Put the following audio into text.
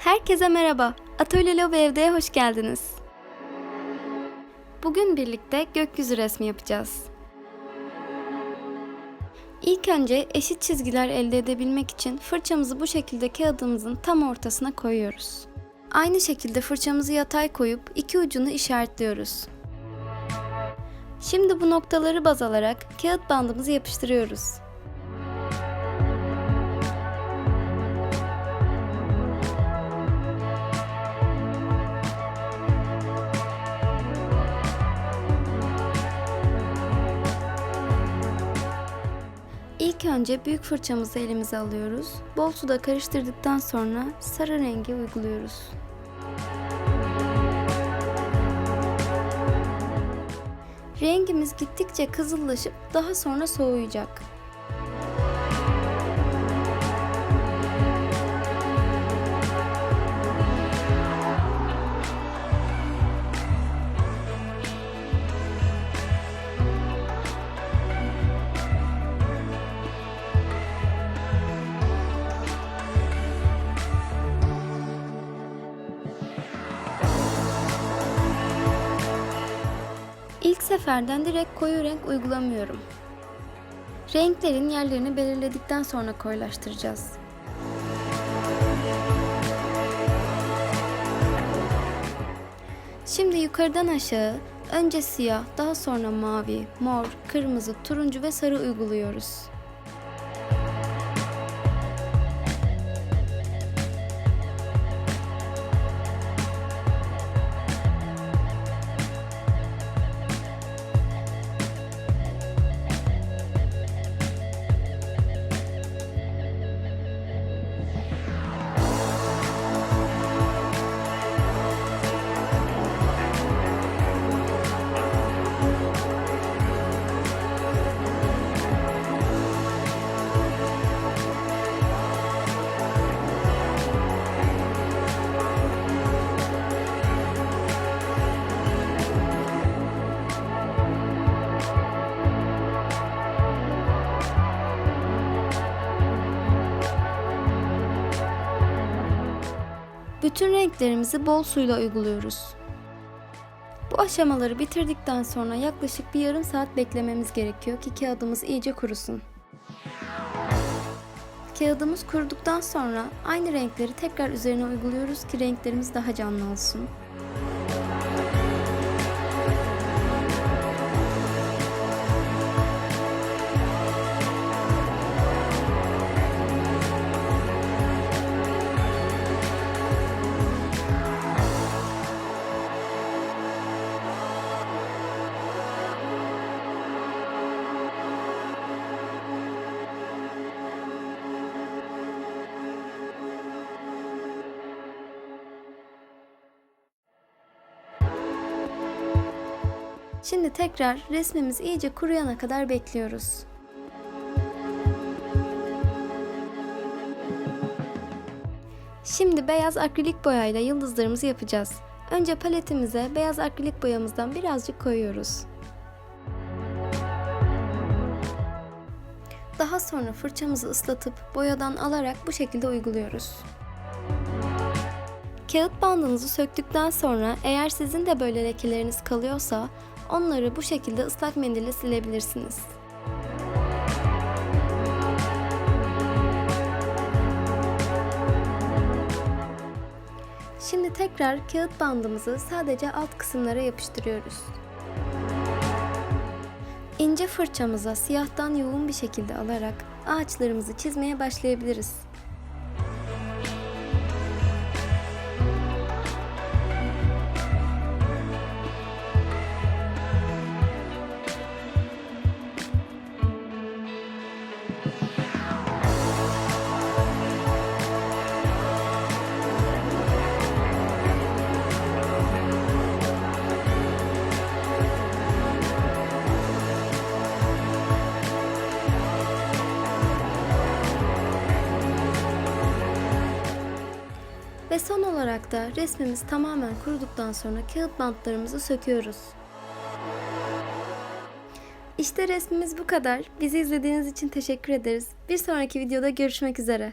Herkese merhaba. Atölye Lobi Evde'ye hoş geldiniz. Bugün birlikte gökyüzü resmi yapacağız. İlk önce eşit çizgiler elde edebilmek için fırçamızı bu şekilde kağıdımızın tam ortasına koyuyoruz. Aynı şekilde fırçamızı yatay koyup iki ucunu işaretliyoruz. Şimdi bu noktaları baz alarak kağıt bandımızı yapıştırıyoruz. İlk önce büyük fırçamızı elimize alıyoruz. Bol suda karıştırdıktan sonra sarı rengi uyguluyoruz. Rengimiz gittikçe kızıllaşıp daha sonra soğuyacak. Seferden direkt koyu renk uygulamıyorum. Renklerin yerlerini belirledikten sonra koyulaştıracağız. Şimdi yukarıdan aşağı önce siyah, daha sonra mavi, mor, kırmızı, turuncu ve sarı uyguluyoruz. Bütün renklerimizi bol suyla uyguluyoruz. Bu aşamaları bitirdikten sonra yaklaşık bir yarım saat beklememiz gerekiyor ki kağıdımız iyice kurusun. Kağıdımız kuruduktan sonra aynı renkleri tekrar üzerine uyguluyoruz ki renklerimiz daha canlı olsun. Şimdi tekrar resmimiz iyice kuruyana kadar bekliyoruz. Şimdi beyaz akrilik boyayla yıldızlarımızı yapacağız. Önce paletimize beyaz akrilik boyamızdan birazcık koyuyoruz. Daha sonra fırçamızı ıslatıp boyadan alarak bu şekilde uyguluyoruz. Kağıt bandınızı söktükten sonra eğer sizin de böyle lekeleriniz kalıyorsa onları bu şekilde ıslak mendille silebilirsiniz. Şimdi tekrar kağıt bandımızı sadece alt kısımlara yapıştırıyoruz. İnce fırçamıza siyahtan yoğun bir şekilde alarak ağaçlarımızı çizmeye başlayabiliriz. Ve son olarak da resmimiz tamamen kuruduktan sonra kağıt bantlarımızı söküyoruz. İşte resmimiz bu kadar. Bizi izlediğiniz için teşekkür ederiz. Bir sonraki videoda görüşmek üzere.